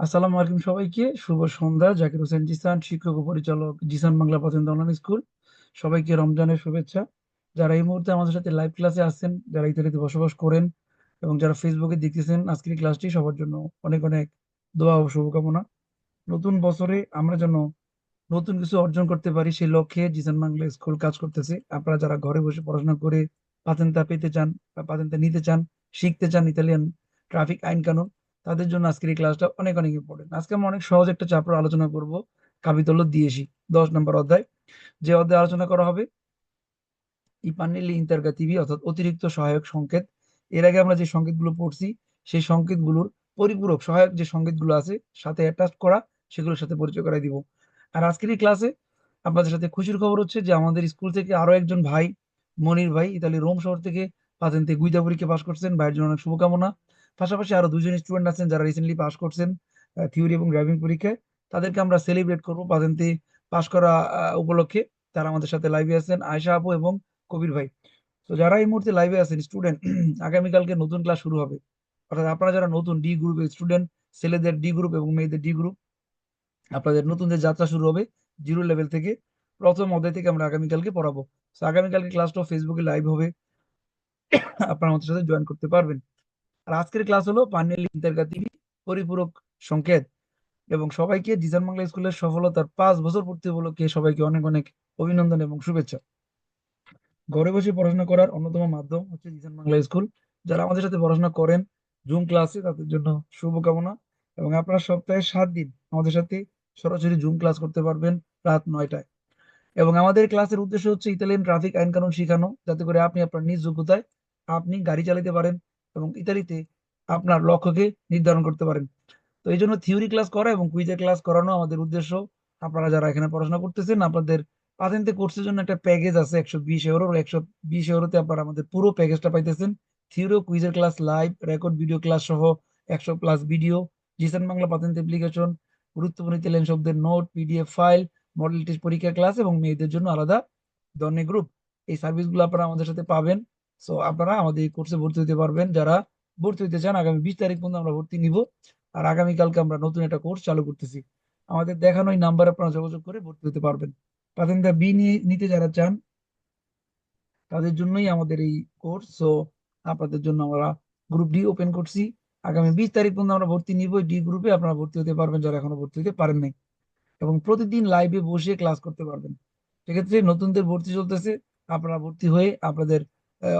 আসসালামু আলাইকুম সবাইকে। শুভ সন্ধ্যা। জাকির হোসেন জিসান, শিক্ষক ও পরিচালক জিসান বাংলা পছন্দ অনলাইন স্কুল সবাইকে রমজানের শুভেচ্ছা। যারা এই মুহূর্তে আমাদের সাথে লাইভ ক্লাসে আসছেন যারা ইতালিতে বসবাস করেন এবং যারা ফেসবুকে দেখতেছেন, আজকের ক্লাসটি সবার জন্য অনেক অনেক দোয়া ও শুভকামনা। নতুন বছরে আমরা যেন নতুন কিছু অর্জন করতে পারি, সেই লক্ষ্যে জিসান বাংলা স্কুল কাজ করতেছে। আপনারা যারা ঘরে বসে পড়াশোনা করে পাতেন্তা পেতে চান বা পাতেন্তা নিতে চান, শিখতে চান ইতালিয়ান ট্রাফিক আইন কানুন তাদের জন্য আজকের এই ক্লাসটা অনেক অনেক ইম্পর্টেন্ট আজকে আমরা অনেক সহজ একটা চ্যাপ্টার আলোচনা করব কাবিতল দিয়েছি দশ নম্বর অধ্যায়। যে অধ্যায় আলোচনা করা হবে, ইপানিলি ইন্টারগাতিভি অর্থাৎ অতিরিক্ত সহায়ক সংকেত। এর আগে আমরা যে সংকেতগুলো পড়ছি, সেই সংকেতগুলোর পরিপূরক, সহায়ক যে সংকেতগুলো আছে, সাথে অ্যাটাচ করা, সেগুলোর সাথে পরিচয় করাই দিব। আর আজকের এই ক্লাসে আপনাদের সাথে খুশির খবর হচ্ছে যে আমাদের স্কুল থেকে আরও একজন ভাই, মনির ভাই ইতালি রোম শহর থেকে পাতেন্তে গুইদা পরীক্ষা পাশ করছেন। ভাইয়ের জন্য অনেক শুভকামনা। পাশাপাশি আরও দুজন স্টুডেন্ট আছেন যারা রিসেন্টলি পাস করছেন থিওরি এবং ড্রাইভিং পরীক্ষায়। তাদেরকে আমরা সেলিব্রেট করব পাতেন্তে পাশ করা উপলক্ষে। তারা আমাদের সাথে লাইভে আছেন আয়শা আপু এবং কবির ভাই। তো যারা এই মুহূর্তে লাইভে আছেন স্টুডেন্ট আগামীকালকে নতুন ক্লাস শুরু হবে। অর্থাৎ আপনারা যারা নতুন ডি গ্রুপের স্টুডেন্ট ছেলেদের ডি গ্রুপ এবং মেয়েদের ডি গ্রুপ আপনাদের নতুন যে যাত্রা শুরু হবে জিরো লেভেল থেকে প্রথম অধ্যায় থেকে আমরা আগামীকালকে পড়াবো। তো আগামীকালকে ক্লাসটা ফেসবুকে লাইভ হবে। আপনারা আমাদের সাথে জয়েন করতে পারবেন। আর আজকের ক্লাস হলো পানিয়াল ইন্টারগাতিভি পরিপূরক সংকেত। এবং সবাইকে ডিজাইন বাংলা স্কুলের সফলতার পাঁচ বছর পূর্তি উপলক্ষে সবাইকে অনেক অনেক অভিনন্দন এবং শুভেচ্ছা। ঘরে বসে পড়াশোনা করার অন্যতম মাধ্যম হচ্ছে ডিজাইন বাংলা স্কুল। যারা আমাদের সাথে পড়াশোনা করেন, জুম ক্লাসে তাদের জন্য শুভকামনা। এবং আপনারা সপ্তাহে সাত দিন আমাদের সাথে সরাসরি জুম ক্লাস করতে পারবেন রাত নয়টায়। এবং আমাদের ক্লাসের উদ্দেশ্য হচ্ছে ইতালিয়ান ট্রাফিক আইন কানুন শেখানো, যাতে করে আপনি আপনার নিজ যোগ্যতায় আপনি গাড়ি চালাতে পারেন এবং ইতালিতে আপনার লক্ষ্যকে নির্ধারণ করতে পারেন। তো এই জন্য থিওরি ক্লাস করা এবং কুইজের ক্লাস করানো আমাদের উদ্দেশ্য। আপনারা যারা এখানে পড়াশোনা করতেছেন, আপনাদের পাতেন্তে কোর্সের জন্য একটা প্যাকেজ আছে, একশো বিশ ইউরো একশো বিশ ইউরোতে আপনারা আমাদের পুরো প্যাকেজটা পাইতেছেন। Theory কুইজের class live record video class সহ একশো plus video Jisan Bangla patent application গুরুত্বপূর্ণ ইতালিয়ান শব্দের note PDF file model test পরীক্ষা ক্লাস এবং মেয়েদের জন্য আলাদা ধরনের গ্রুপ এই সার্ভিসগুলো আপনারা আমাদের সাথে পাবেন। সো আপনারা আমাদের এই কোর্সে ভর্তি হতে পারবেন। যারা ভর্তি হতে চান, আগামী বিশ তারিখ পর্যন্ত আমরা ভর্তি নিব। আর আগামীকালকে আমরা নতুন একটা কোর্স চালু করতেছি। আমাদের দেখানো এই নাম্বারে আপনারা যোগাযোগ করে ভর্তি হতে পারবেন। প্রাথমিকতা বি নিতে যারা চান, তাদের জন্যই আমাদের এই কোর্স সো আপনাদের জন্য আমরা গ্রুপ ডি ওপেন করছি। আগামী বিশ তারিখ পর্যন্ত আমরা ভর্তি নিব। ডি গ্রুপে আপনারা ভর্তি হতে পারবেন। যারা এখনও ভর্তি হতে পারেন নাই। এবং প্রতিদিন লাইভে বসে ক্লাস করতে পারবেন। সেক্ষেত্রে নতুনদের ভর্তি চলতেছে। আপনারা ভর্তি হয়ে আপনাদের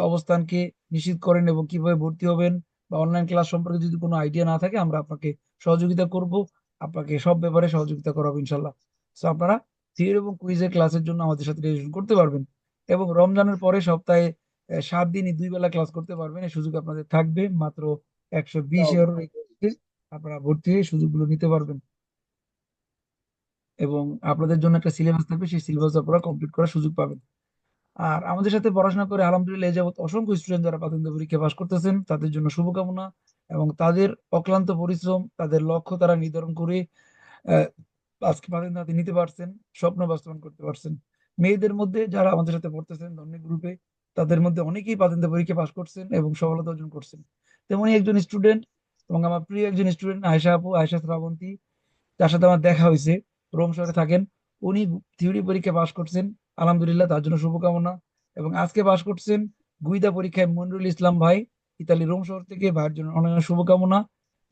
অবস্থানকে নিশ্চিত করেন এবং কীভাবে ভর্তি হবেন বা অনলাইন ক্লাস সম্পর্কে যদি কোনো আইডিয়া না থাকে আমরা আপনাকে সহযোগিতা করব। আপনাকে সব ব্যাপারে সহযোগিতা করাবো ইনশাল্লাহ তো আপনারা থিওরি এবং কুইজের ক্লাসের জন্য আমাদের সাথে রেজিস্ট্রেশন করতে পারবেন এবং রমজানের পরে সপ্তাহে সাত দিনই দুই বেলা ক্লাস করতে পারবেন। এই সুযোগ আপনাদের থাকবে। মাত্র একশো বিশ আপনারা ভর্তি হয়ে সুযোগগুলো নিতে পারবেন। এবং আপনাদের জন্য একটা সিলেবাস থাকবে। সেই সিলেবাস আপনারা কমপ্লিট করার সুযোগ পাবেন। আর আমাদের সাথে পড়াশোনা করে আলহামদুলিল্লাহ যাবত অসংখ্য স্টুডেন্ট যারা প্রাথমিক পরীক্ষা পাশ করতেছেন, তাদের জন্য শুভকামনা এবং তাদের অক্লান্ত পরিশ্রম, তাদের লক্ষ্য তারা নির্ধারণ করে আজকে প্রাথমিক নিতে পারছেন, স্বপ্ন বাস্তবায়ন করতে পারছেন। মেয়েদের মধ্যে যারা আমাদের সাথে পড়তেছেন ধর্মী গ্রুপে তাদের মধ্যে অনেকেই প্রাথমিক পরীক্ষা পাশ করছেন এবং সফলতা অর্জন করছেন। তেমনি একজন স্টুডেন্ট এবং আমার প্রিয় একজন স্টুডেন্ট আয়শা আপু, আয়শা শ্রাবন্তী যার সাথে আমার দেখা হয়েছে, রোম শহরে থাকেন। উনি থিওরি পরীক্ষা পাশ করছেন আলহামদুলিল্লাহ, তার জন্য শুভকামনা। এবং আজকে পাশ করছেন গুইদা পরীক্ষায় মনিরুল ইসলাম ভাই, ইতালি রোম শহর থেকে ভাইয়ের জন্য অনেক শুভকামনা।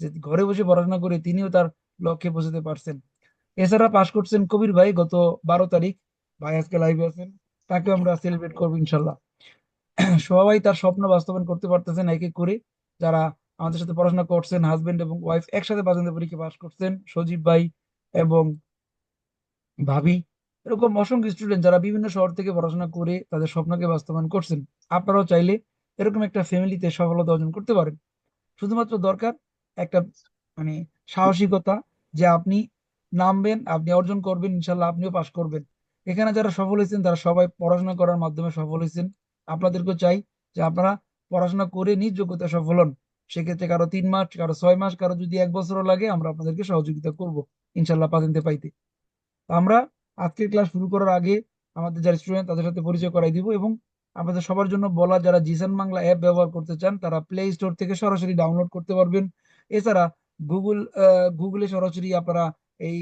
যে ঘরে বসে পড়াশোনা করে তিনিও তার লক্ষ্যে পৌঁছাতে পারছেন। এছাড়া পাশ করছেন কবির ভাই, গত বারো তারিখ। ভাই আজকে লাইভে আছেন তাকে আমরা সেলিব্রেট করব ইনশাল্লাহ। সবাই তার স্বপ্ন বাস্তবায়ন করতে পারতেছেন এক এক করে। যারা আমাদের সাথে পড়াশোনা করছেন হাজবেন্ড এবং ওয়াইফ একসাথে বাজেন্দ্র পরীক্ষা পাশ করছেন, সজীব ভাই এবং ভাবি। এরকম অসংখ্য স্টুডেন্ট যারা বিভিন্ন শহর থেকে পড়াশোনা করে তাদের স্বপ্নকে বাস্তবায়ন করছেন, আপনারাও চাইলে এরকম একটা ফ্যামিলিতে সফলতা অর্জন করতে পারেন। শুধুমাত্র দরকার একটা মানে সাহসিকতা যে আপনি নামবেন, আপনি অর্জন করবেন, ইনশাল্লাহ আপনিও পাশ করবেন। এখানে যারা সফল হয়েছেন, তারা সবাই পড়াশোনা করার মাধ্যমে সফল হয়েছেন। আপনাদেরকেও চাই যে আপনারা পড়াশোনা করে নিজ যোগ্যতা সফল হন। সেক্ষেত্রে কারও তিন মাস, কারও ছয় মাস, কারও যদি এক বছরও লাগে, আমরা আপনাদেরকে সহযোগিতা করব, ইনশাল্লাহ পাতেন্তে পাইতে। আমরা আজকের ক্লাস শুরু করার আগে আমাদের যারা স্টুডেন্ট তাদের সাথে পরিচয় করাই দিব এবং আমাদের সবার জন্য বলা যারা জিসান বাংলা অ্যাপ ব্যবহার করতে চান, তারা প্লে স্টোর থেকে সরাসরি ডাউনলোড করতে পারবেন। এছাড়া গুগল গুগলে সরাসরি আপনারা এই,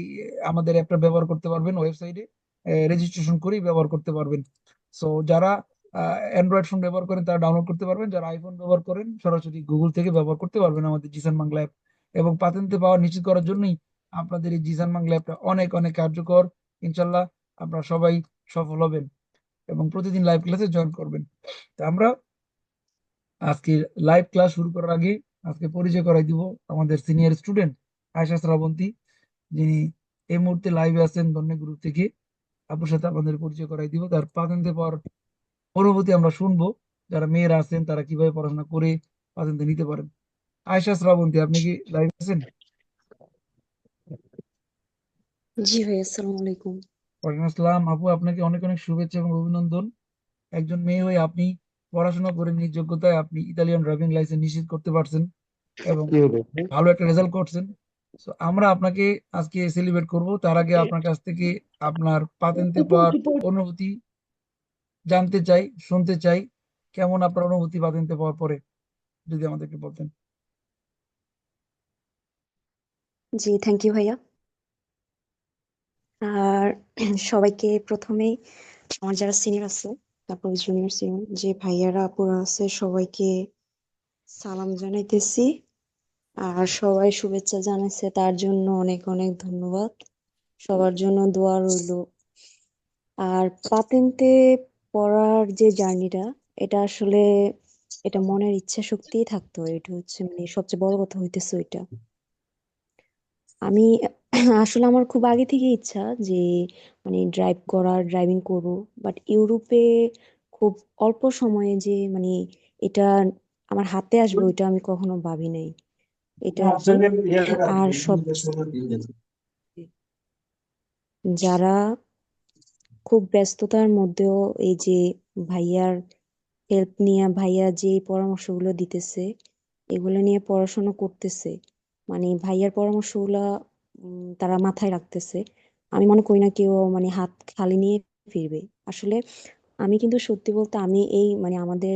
আমাদের অ্যাপটা ব্যবহার করতে পারবেন ওয়েবসাইটে রেজিস্ট্রেশন করেই ব্যবহার করতে পারবেন। সো যারা অ্যান্ড্রয়েড ফোন ব্যবহার করেন, তারা ডাউনলোড করতে পারবেন। যারা আইফোন ব্যবহার করেন, সরাসরি গুগল থেকে ব্যবহার করতে পারবেন আমাদের জিসান বাংলা অ্যাপ এবং পাতেন্তে পাওয়া নিশ্চিত করার জন্যই আপনাদের এই জিসান বাংলা অ্যাপটা অনেক অনেক কার্যকর। ইনশাল্লাহ আপনারা সবাই সফল হবেন এবং প্রতিদিন লাইভ ক্লাসে জয়েন করবেন। তা আমরা আজকে লাইভ ক্লাস শুরু করার আগে আজকে পরিচয় করাই দিব আমাদের সিনিয়র স্টুডেন্ট আয়শা শ্রাবন্তী, যিনি এই মুহূর্তে লাইভে আছেন ধন্য গ্রুপ থেকে। আপুর সাথে আপনাদের পরিচয় করাই দিব। তার পাতেন্তে পাওয়ার অনুভূতি আমরা শুনব। যারা মেয়েরা আছেন, তারা কীভাবে পড়াশোনা করে পাতেন্তে নিতে পারেন। আয়শা শ্রাবন্তী, আপনি কি লাইভ আছেন? জি ভাই আসসালামু আলাইকুম। ওয়ালাইকুম আসসালাম। আপু আপনাকে অনেক অনেক শুভেচ্ছা এবং অভিনন্দন। একজন মেয়ে হয়ে আপনি পড়াশোনা করে নিজ যোগ্যতায় আপনি ইতালিয়ান ড্রাইভিং লাইসেন্স নিশ্চিত করতে পারছেন এবং ভালো একটা রেজাল্ট করছেন। তো আমরা আপনাকে আজকে সেলিব্রেট করব। তার আগে আপনার কাছ থেকে আপনার পাতেন্তে পাওয়ার অনুভূতি জানতে চাই শুনতে চাই। কেমন আপনার অনুভূতি পাতেন্তে পাওয়ার পরে? যদি আমাদেরকে বলতেন। জি থ্যাংক ইউ ভাইয়া। আর সবাইকে প্রথমেই আমার যারা সিনিয়র আছে, তারপর জুনিয়র সিনিয়র যে ভাইয়ারা, আপুরা আছে, সবাইকে সালাম জানাইতেছি। আর সবাই শুভেচ্ছা জানাইছে, তার জন্য অনেক অনেক ধন্যবাদ। সবার জন্য দোয়া রইল। আর পাতেন্তে পড়ার যে জার্নিটা এটা আসলে, এটা মনের ইচ্ছা শক্তিই থাকতো। এটা হচ্ছে মানে সবচেয়ে বড় কথা হইতেছে ওইটা। আমি আসলে আমার খুব আগে থেকে ইচ্ছা যে মানে ড্রাইভ করার ড্রাইভিং করব। বাট ইউরোপে খুব অল্প সময়ে যে মানে এটা আমার হাতে আসবে ওইটা আমি কখনো ভাবি নাই। এটা আর সব যারা খুব ব্যস্ততার মধ্যেও এই যে ভাইয়ার হেল্প নিয়ে ভাইয়া যে পরামর্শগুলো দিতেছে এগুলো নিয়ে পড়াশোনা করতেছে মানে ভাইয়ার পরামর্শগুলা তারা মাথায় রাখতেছে। আমি মনে করি না কেউ মানে হাত খালি নিয়ে ফিরবে। আসলে আমি কিন্তু সত্যি বলতে আমি এই মানে আমাদের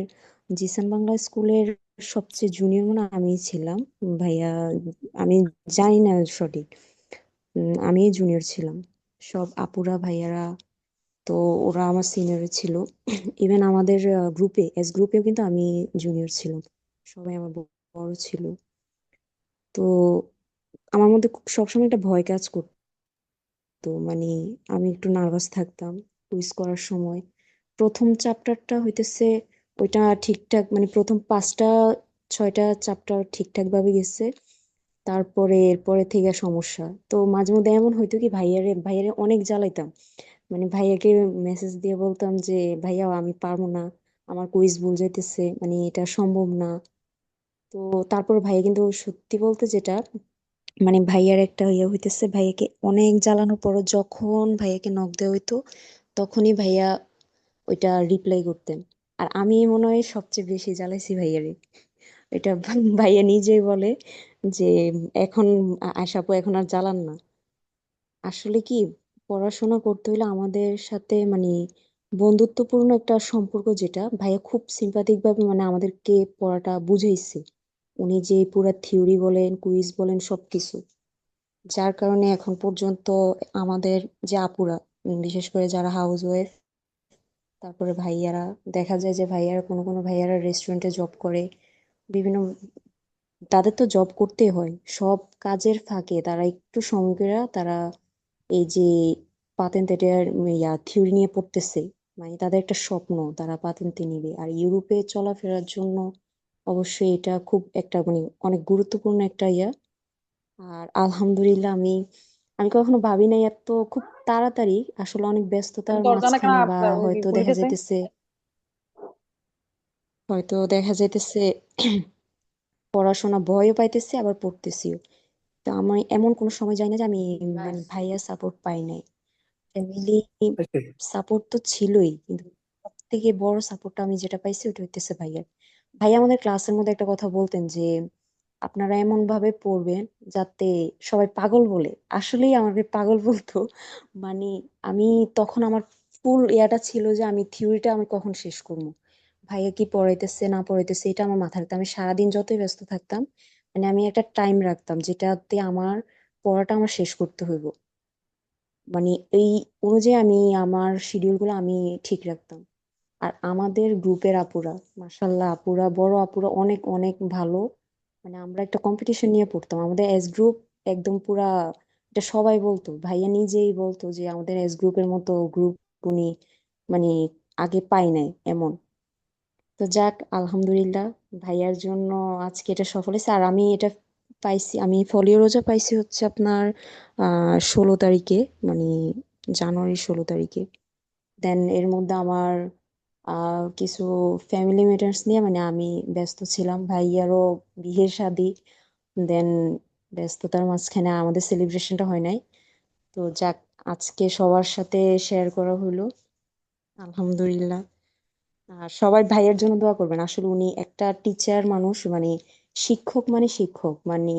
জিসান বাংলা স্কুলের সবচেয়ে জুনিয়র মনে আমিই ছিলাম। ভাইয়া আমি জানি না সঠিক। উম, আমি জুনিয়র ছিলাম। সব আপুরা ভাইয়ারা তো ওরা আমার সিনিয়র ছিল। ইভেন আমাদের গ্রুপে এস গ্রুপেও কিন্তু আমি জুনিয়র ছিলাম। সবাই আমার বড় ছিল। তো আমার মধ্যে সবসময় একটা ভয় কাজ করতো মানে আমি একটু নার্ভাস থাকতাম কুইজ করার সময়। প্রথম চ্যাপ্টারটা হইতেছে ওইটা ঠিকঠাক মানে প্রথম পাঁচটা, ছয়টা চ্যাপ্টার ঠিকঠাক ভাবে গেছে। তারপরে এরপরে থেকে সমস্যা। তো মাঝে মধ্যে এমন হইতো কি ভাইয়ারে ভাইয়ারে অনেক জ্বালাইতাম। মানে ভাইয়াকে মেসেজ দিয়ে বলতাম যে, ভাইয়া, আমি পারব না। আমার কুইজ ভুল যাইতেছে। মানে এটা সম্ভব না। তো তারপর ভাইয়া কিন্তু সত্যি বলতে যেটা মানে ভাইয়ার একটা ইয়ে হইতেছে, ভাইয়াকে অনেক জ্বালানোর পর যখন ভাইয়াকে নক দেওয়া হইতো, তখনই ভাইয়া ওইটা রিপ্লাই করতেন। আর আমি মনে হয় সবচেয়ে বেশি জ্বালাইছি ভাইয়ারে। এটা ভাইয়া নিজেই বলে যে, এখন আশা আপু এখন আর জ্বালান না। আসলে কি, পড়াশোনা করতে হলে আমাদের সাথে মানে বন্ধুত্বপূর্ণ একটা সম্পর্ক যেটা, ভাইয়া খুব সিম্পাথিক ভাবে মানে আমাদেরকে পড়াটা বুঝাইছে। উনি যে পুরা থিওরি বলেন কুইজ বলেন সব কিছু যার কারণে এখন পর্যন্ত আমাদের যে আপুরা, বিশেষ করে যারা হাউস ওয়াইফ তারপরে ভাইয়ারা, দেখা যায় যে ভাইয়ারা কোনো কোনো ভাইয়ারা রেস্টুরেন্টে জব করে, বিভিন্ন তাদের তো জব করতেই হয়। সব কাজের ফাঁকে তারা একটু করে তারা এই যে পাতেন্টের ইয়া থিওরি নিয়ে পড়তেছে। মানে তাদের একটা স্বপ্ন, তারা পাতেন্তে নিবে। আর ইউরোপে চলাফেরার জন্য অবশ্যই এটা খুব একটা মানে অনেক গুরুত্বপূর্ণ একটা ইয়া। আর আলহামদুলিল্লাহ আমি আমি কখনো ভাবি নাই এত খুব তাড়াতাড়ি আসলে অনেক ব্যস্ততার মাঝখানে বা হয়তো দেখা যাইতেছে হয়তো দেখা যাইতেছে পড়াশোনা ভয়ও পাইতেছি আবার পড়তেছিও। তো আমার এমন কোনো সময় যায় না যে আমি মানে ভাইয়া সাপোর্ট পাই নাই। ফ্যামিলি সাপোর্ট তো ছিলই কিন্তু সব থেকে বড় সাপোর্টটা আমি যেটা পাইছি ওটা হইতেছে ভাইয়ার। ভাইয়া আমাদের ক্লাসের মধ্যে একটা কথা বলতেন যে, আপনারা এমন ভাবে পড়বেন যাতে সবাই পাগল বলে। আসলেই আমাকে পাগল বলতো। মানে আমি তখন আমার ফুল ইয়াটা ছিল যে, আমি থিওরিটা আমি কখন শেষ করব? ভাইয়া কি পড়াইতেছে, না পড়াইতেছে, এটা আমার মাথায় রাখতো। আমি সারাদিন যতই ব্যস্ত থাকতাম মানে আমি একটা টাইম রাখতাম যেটাতে আমার পড়াটা আমার শেষ করতে হইব। মানে এই অনুযায়ী আমি আমার শিডিউলগুলো আমি ঠিক রাখতাম। আর আমাদের গ্রুপের আপুরা মাশাল্লাহ আপুরা, বড় আপুরা অনেক অনেক ভালো। মানে আমরা একটা কম্পিটিশন নিয়ে পড়তাম। আমাদের এস গ্রুপ একদম পুরা এটা সবাই বলতো, ভাইয়া নিজেই বলতো যে আমাদের এস গ্রুপের মতো গ্রুপ উনি মানে আগে পাই নাই এমন। তো যাক, আলহামদুলিল্লাহ, ভাইয়ার জন্য আজকে এটা সফল হয়েছে। আর আমি এটা পাইছি, আমি ফলিও রোজা পাইছি হচ্ছে আপনার ষোলো তারিখে মানে জানুয়ারি ষোলো তারিখে। দেন এর মধ্যে আমার কিছু ফ্যামিলি ম্যাটার্স নিয়ে মানে আমি ব্যস্ত ছিলাম। ভাইয়ারও বিয়ের শাদী দেন ব্যস্ততার মাঝখানে আমাদের সেলিব্রেশনটা হয় নাই। তো যাক, আজকে সবার সাথে শেয়ার করা হলো। আলহামদুলিল্লাহ। আর সবাই ভাইয়ের জন্য দোয়া করবেন। আসলে উনি একটা টিচার মানুষ মানে শিক্ষক মানে শিক্ষক। মানে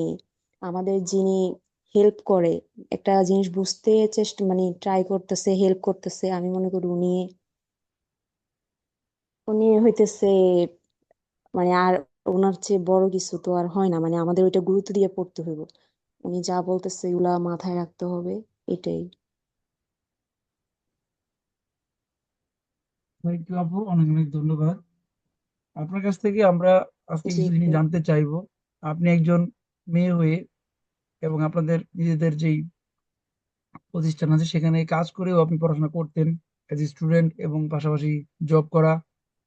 আমাদের যিনি হেল্প করে, একটা জিনিস বুঝতে চেষ্টা মানে ট্রাই করতেছে হেল্প করতেছে, আমি মনে করি উনি উনি হইতেছে মানে আর ওনার চেয়ে বড় কিছু তো আর হয় না মানে আমাদের ওইটা গুরুত্ব দিয়ে পড়তে হইব। উনি যা বলতেছে এগুলা মাথায় রাখতে হবে এটাই। থ্যাংক ইউ আপু অনেক অনেক ধন্যবাদ। আপনার কাছ থেকে আমরা আজকে কিছু জিনিস জানতে চাইব। আপনি একজন মেয়ে হয়ে এবং আপনাদের নিজেদের যেই প্রতিষ্ঠান আছে সেখানে কাজ করেও আপনি পড়াশোনা করতেন অ্যাজ স্টুডেন্ট এবং পাশাপাশি জব করা।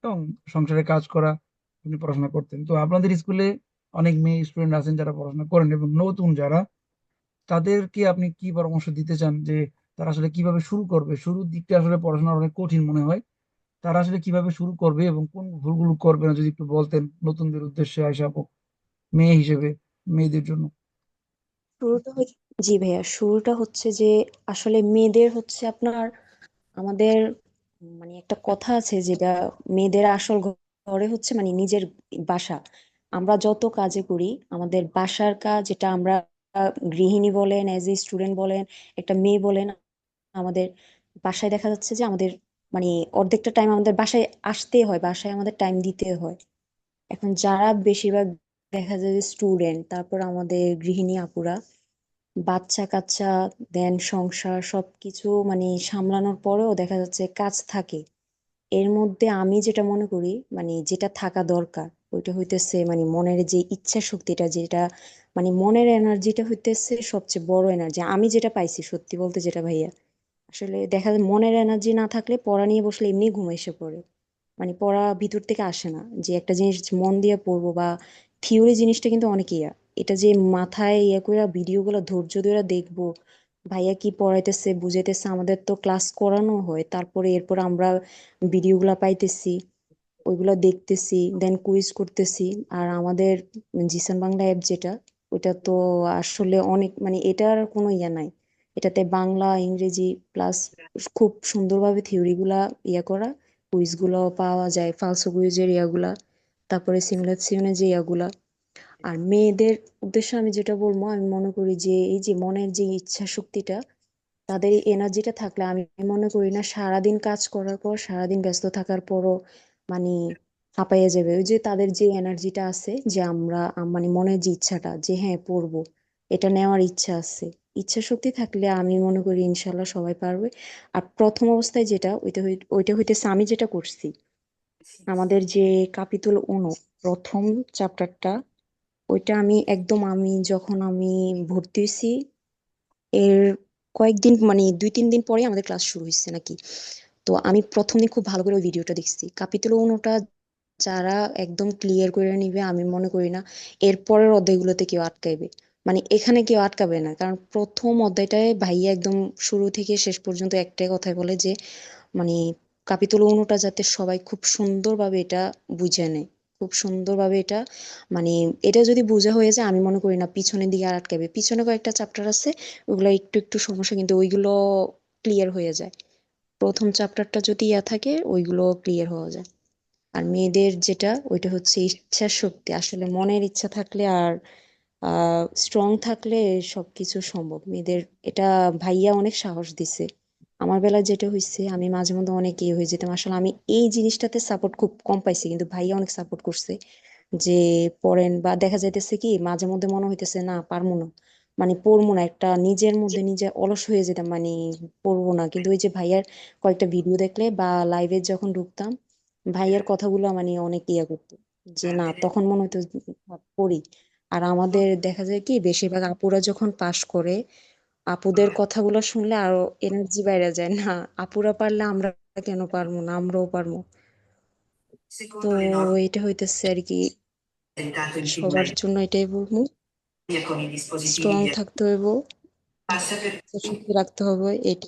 এবং সংসারে কাজ করা, আপনি পড়াশোনা করতেন। তো আপনাদের স্কুলে অনেক মেয়ে স্টুডেন্ট আছেন যারা পড়াশোনা করেন এবং নতুন যারা, তাদেরকে আপনি কি পরামর্শ দিতে চান যে তারা আসলে কীভাবে শুরু করবে? শুরুর দিকটা আসলে পড়াশোনা অনেক কঠিন মনে হয়। তারা আসলে কীভাবে শুরু করবে এবং কোন ভুলগুলো করবে না যদি একটু বলতেন নতুনদের উদ্দেশ্যে আয়সা আপু, মেয়ে হিসেবে, মেয়েদের জন্য। শুরুটা জি ভাইয়া, শুরুটা হচ্ছে যে আসলে মেয়েদের হচ্ছে আপনার, আমাদের মানে একটা কথা আছে যেটা মেয়েদের আসল ঘরে হচ্ছে মানে নিজের বাসা। আমরা যত কাজে করি, আমাদের বাসার কাজ যেটা আমরা গৃহিণী বলেন এজ এ স্টুডেন্ট বলেন, একটা মেয়ে বলেন, আমাদের বাসায় দেখা যাচ্ছে যে আমাদের মানে অর্ধেকটা টাইম আমাদের বাসায় আসতে হয়, বাসায় আমাদের টাইম দিতে হয়। এখন যারা বেশিরভাগ দেখা যায় যে স্টুডেন্ট তারপর আমাদের গৃহিণী আপুরা বাচ্চা কাচ্চা দেন সংসার সবকিছু মানে সামলানোর পরেও দেখা যাচ্ছে কাজ থাকে। এর মধ্যে আমি যেটা মনে করি মানে যেটা থাকা দরকার, ওইটা হইতেছে মানে মনের যে ইচ্ছা শক্তিটা যেটা মানে মনের এনার্জিটা হইতেছে সবচেয়ে বড় এনার্জি। আমি যেটা পাইছি, সত্যি বলতে যেটা ভাইয়া, আসলে দেখা যায় মনের এনার্জি না থাকলে পড়া নিয়ে বসলে এমনি ঘুম এসে পড়ে। মানে পড়া ভিতর থেকে আসে না। যে একটা জিনিস মন দিয়ে পড়ব বা থিওরি জিনিসটা কিন্তু অনেক ইয়া। এটা যে মাথায় ইয়ে করে ভিডিও গুলো ধৈর্য ধরে দেখব, ভাইয়া কি পড়াইতেছে, বুঝাইতেছে, আমাদের তো ক্লাস করানো হয়, তারপরে এরপর আমরা ভিডিও গুলা পাইতেছি, ওইগুলো দেখতেছি দেন কুইজ করতেছি, আর আমাদের জিসান বাংলা অ্যাপ যেটা, ওইটা তো আসলে অনেক মানে এটার কোনো ইয়া নাই, এটাতে বাংলা, ইংরেজি প্লাস খুব সুন্দরভাবে থিওরি গুলা ইয়া করা কুইজগুলো পাওয়া যায় ফালসো কুইজের ইয়াগুলা তারপরে সিমুলেশনের যে ইয়াগুলা আর মেয়েদের উদ্দেশ্যে আমি যেটা বলব, আমি মনে করি যে এই যে মনের যে ইচ্ছা শক্তিটা, তাদের এই এনার্জিটা থাকলে আমি মনে করি না সারাদিন কাজ করার পর, সারাদিন ব্যস্ত থাকার পরও মানে হাঁপাইয়া যাবে। ওই যে তাদের যে এনার্জিটা আছে যে আমরা মানে মনের যে ইচ্ছাটা যে হ্যাঁ পড়ব, এটা নেওয়ার ইচ্ছা আছে। ইচ্ছা শক্তি থাকলে আমি মনে করি ইনশাল্লাহ সবাই পারবে। আর প্রথম অবস্থায় যেটা, ওইটা ওইটা হইতেছে আমি যেটা করছি, আমাদের যে কাপিতুল অনু, প্রথম চ্যাপ্টারটা ওইটা আমি একদম আমি যখন আমি ভর্তি হয়েছি, এর কয়েকদিন মানে দুই তিন দিন পরে আমাদের ক্লাস শুরু হয়েছে নাকি? তো আমি প্রথম দিন খুব ভালো করে ওই ভিডিওটা দেখছি। কাপিতুল অনুটা যারা একদম ক্লিয়ার করে নিবে, আমি মনে করি না, এর পরের অধ্যায়গুলোতে কেউ আটকাইবে। মানে এখানে কেউ আটকাবে না, কারণ প্রথম অধ্যায়টায় ভাইয়া একদম শুরু থেকে শেষ পর্যন্ত একটাই কথাই বলে যে মানে কাপিতুল অনুটা যাতে সবাই খুব সুন্দরভাবে এটা বুঝে নেয়। খুব সুন্দরভাবে এটা মানে এটা যদি বোঝা হয়ে যায়, আমি মনে করি না পিছনের দিকে আর আটকাবে। পিছনে কয়েকটা চ্যাপ্টার আছে, ওগুলো একটু একটু সমস্যা, কিন্তু ওইগুলো ক্লিয়ার হয়ে যায়। প্রথম চ্যাপ্টারটা যদি ইয়া থাকে, ওইগুলো ক্লিয়ার হওয়া যায়। আর মেয়েদের যেটা, ওইটা হচ্ছে ইচ্ছা শক্তি। আসলে মনের ইচ্ছা থাকলে আর স্ট্রং থাকলে সবকিছু সম্ভব। মেয়েদের, এটা ভাইয়া অনেক সাহস দিছে। আমার বেলায় যেটা হয়েছে আমি মাঝে মধ্যে অনেক ইয়ে হয়ে যেতাম। আসলে আমি এই জিনিসটাতে সাপোর্ট খুব কম পাইছি কিন্তু ভাইয়া অনেক সাপোর্ট করছে যে পড়েন বা দেখা যাইতেছে কি মাঝে মধ্যে মনে হইতেছে না পারব না। মানে পড়ব না একটা নিজের মধ্যে নিজে অলস হয়ে যেতাম মানে পড়ব না। কিন্তু ওই যে ভাইয়ার কয়েকটা ভিডিও দেখলে বা লাইভে যখন ঢুকতাম ভাইয়ার কথাগুলো মানে অনেক ইয়া করতো যে না তখন মনে হতো পড়ি। আর আমাদের দেখা যায় কি বেশিরভাগ আপুরা যখন পাশ করে আপুদের কথাগুলো শুনলে আরও এনার্জি বাইরে যায়। না আপুরা পারলে আমরা কেন পারব না? আমরাও পারব। তো এটা হইতেছে আর কি। সবার জন্য এটাই বলব। স্ট্রং থাকতে হইব। শক্তি রাখতে হবে। এটা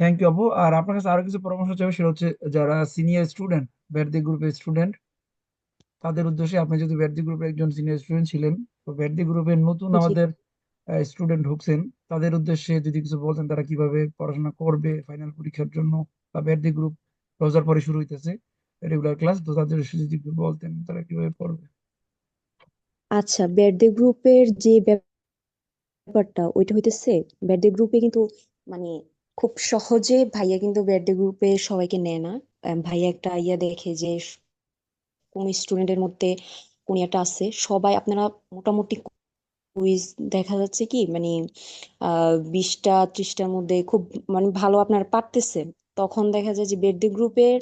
থ্যাংক ইউ আপু। আর আপনার কাছে আরও কিছু পরামর্শ চাইব সেটা হচ্ছে যারা সিনিয়র স্টুডেন্ট ব্যাটদি গ্রুপের স্টুডেন্ট তাদের উদ্দেশ্যে আপনি যদি ব্যাটদি গ্রুপের একজন সিনিয়র স্টুডেন্ট ছিলেন তো ব্যাটদি গ্রুপের নতুন আমাদের স্টুডেন্ট ঢুকছেন তাদের উদ্দেশ্যে যদি কিছু বলতেন তারা কীভাবে পড়াশোনা করবে ফাইনাল পরীক্ষার জন্য বা ব্যাটদি গ্রুপ রোজার পরে শুরু হইতেছে রেগুলার ক্লাস তো তাদের যদি বলতেন তারা কীভাবে পড়বে। আচ্ছা ব্যাডদে গ্রুপের যে ব্যাপারটা ওইটা হইতেছে ব্যাডদে গ্রুপে কিন্তু মানে খুব সহজে ভাইয়া কিন্তু ব্যাডদে গ্রুপে সবাইকে নেয় না। ভাইয়া একটা ইয়া দেখে যে কোন স্টুডেন্টের মধ্যে কোন একটা আছে, সবাই আপনারা মোটামুটি কুইজ দেখা যাচ্ছে কি মানে বিশটা, ত্রিশটার মধ্যে খুব মানে ভালো আপনার পারতেছে। তখন দেখা যায় যে বেডদি গ্রুপের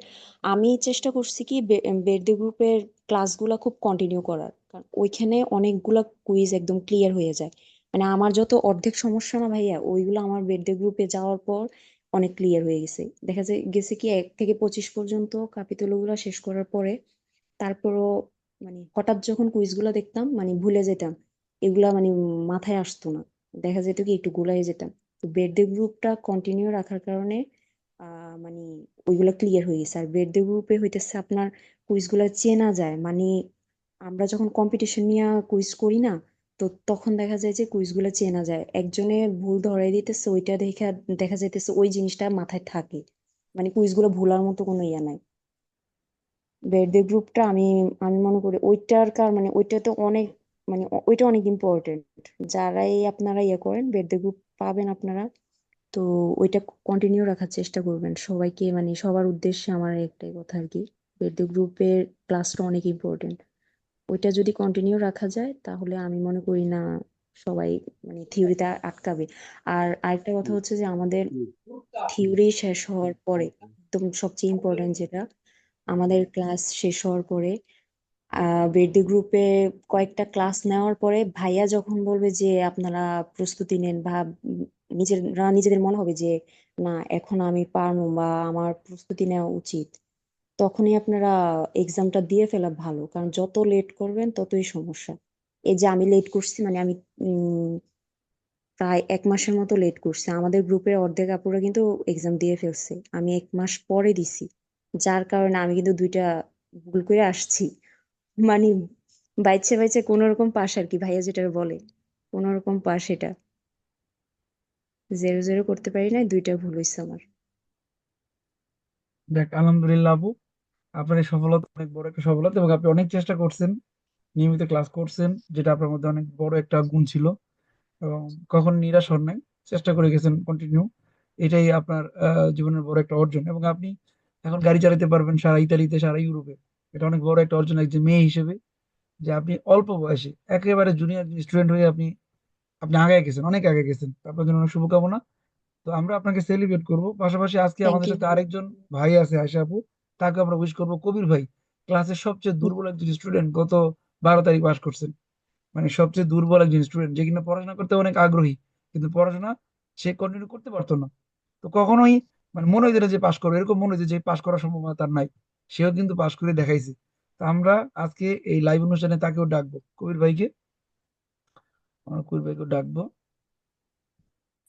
আমি চেষ্টা করছি কি বে- বেডদি গ্রুপের ক্লাসগুলা খুব কন্টিনিউ করার। কারণ ওইখানে অনেকগুলা কুইজ একদম ক্লিয়ার হয়ে যায়। মানে আমার যত অর্ধেক সমস্যা না ভাইয়া, ওইগুলো আমার বেডদি গ্রুপে যাওয়ার পর অনেক ক্লিয়ার হয়ে গেছে। দেখা যায় গেছে কি এক থেকে পঁচিশ পর্যন্ত কাপিতলগুলো শেষ করার পরে তারপরও মানে হঠাৎ যখন কুইজগুলো দেখতাম মানে ভুলে যেতাম, এগুলা মানে মাথায় আসতো না। দেখা যেত কি একটু গুলাই যেতাম। তো বেডদে গ্রুপটা কন্টিনিউ রাখার কারণে মানে ওইগুলা ক্লিয়ার হয়ে গেছে। আর বেডদে গ্রুপে হইতেছে আপনার কুইজগুলা চেনা যায়। মানে আমরা যখন কম্পিটিশন নিয়ে কুইজ করি না, তো তখন দেখা যায় যে কুইজগুলো চেনা যায়। একজনে ভুল ধরাই দিতেছে, ওইটা দেখা দেখা যাইতেছে ওই জিনিসটা মাথায় থাকে। মানে কুইজগুলো ভুলার মতো কোনো ইয়া নাই। বেডদের গ্রুপটা আমি আমি মনে করি ওইটার কার মানে ওইটা তো অনেক মানে ওইটা অনেক ইম্পর্টেন্ট যারাই আপনারা ইয়ে করেন বেডদের গ্রুপ পাবেন আপনারা। তো ওইটা কন্টিনিউ রাখার চেষ্টা করবেন। সবাইকে মানে সবার উদ্দেশ্যে আমার একটাই কথা আর কি বেডদের গ্রুপের ক্লাসটা অনেক ইম্পর্টেন্ট ওইটা যদি কন্টিনিউ রাখা যায় তাহলে আমি মনে করি না সবাই মানে থিওরিতে আটকাবে। আর আরেকটা কথা হচ্ছে যে আমাদের থিওরি শেষ হওয়ার পরে একদম সবচেয়ে ইম্পর্টেন্ট যেটা আমাদের ক্লাস শেষ হওয়ার পরে বেডি গ্রুপে কয়েকটা ক্লাস নেওয়ার পরে ভাইয়া যখন বলবে যে আপনারা প্রস্তুতি নেন বা নিজেরা নিজেদের মনে হবে যে, না, এখন আমি পারব বা আমার প্রস্তুতি নেওয়া উচিত, তখনই আপনারা এক্সামটা দিয়ে ফেলা ভালো। কারণ যত লেট করবেন, ততই সমস্যা। এই যে আমি লেট করছি মানে আমি প্রায় এক মাসের মতো লেট করছে। আমাদের গ্রুপের অর্ধেক আপুরা কিন্তু এক্সাম দিয়ে ফেলছে। আমি এক মাস পরে দিছি। যার কারণে আমি কিন্তু দুইটা ভুল করে আসছি। মানে বাইচে বাইচে কোনো রকম পাস আর কি, ভাইয়া যেটা বলে কোনো রকম পাস এটা। জেরো জেরো করতে পারি নাই, দুইটা ভুল হয়েছে আমার। দেখ, আলহামদুলিল্লাহ আপু, আপনার এই সফলতা অনেক বড় একটা সফলতা এবং আপনি অনেক চেষ্টা করছেন, নিয়মিত ক্লাস করছেন, যেটা আপনার মধ্যে অনেক বড় একটা গুণ ছিল। এবং কখন নিরাশ হন নাই, চেষ্টা করে গেছেন কন্টিনিউ এটাই আপনার জীবনের বড় একটা অর্জন। এবং আপনি এখন গাড়ি চালাতে পারবেন সারা ইতালিতে সারা ইউরোপে। এটা অনেক বড় একটা অর্জন একজন মেয়ে হিসেবে যে আপনি অল্প বয়সে একেবারে জুনিয়র স্টুডেন্ট হয়ে আপনি আপনি আগে গেছেন অনেক আগে গেছেন। আপনার জন্য অনেক শুভকামনা। তো আমরা আপনাকে সেলিব্রেট করব। পাশাপাশি আজকে আমাদের সাথে আরেকজন ভাই আছে আয়শা আপু। তাকে আমরা উইশ করব কবির ভাই। ক্লাসের সবচেয়ে দুর্বল একজন স্টুডেন্ট গত বারো তারিখ পাস করছেন। মানে সবচেয়ে দুর্বল একজন স্টুডেন্ট যে কিনা পড়াশোনা করতে অনেক আগ্রহী কিন্তু পড়াশোনা সে কন্টিনিউ করতে পারতো না। তো কখনোই মানে মনে হয় যে পাশ করবে, এরকম মনে হয় যে পাশ করার সম্ভাবনা তার নাই। সেও কিন্তু পাশ করে দেখাইছে। তো আমরা আজকে এই লাইভ অনুষ্ঠানে তাকেও ডাকবো। কবির ভাইকে? আমরা কবির ভাইকেও ডাকবো।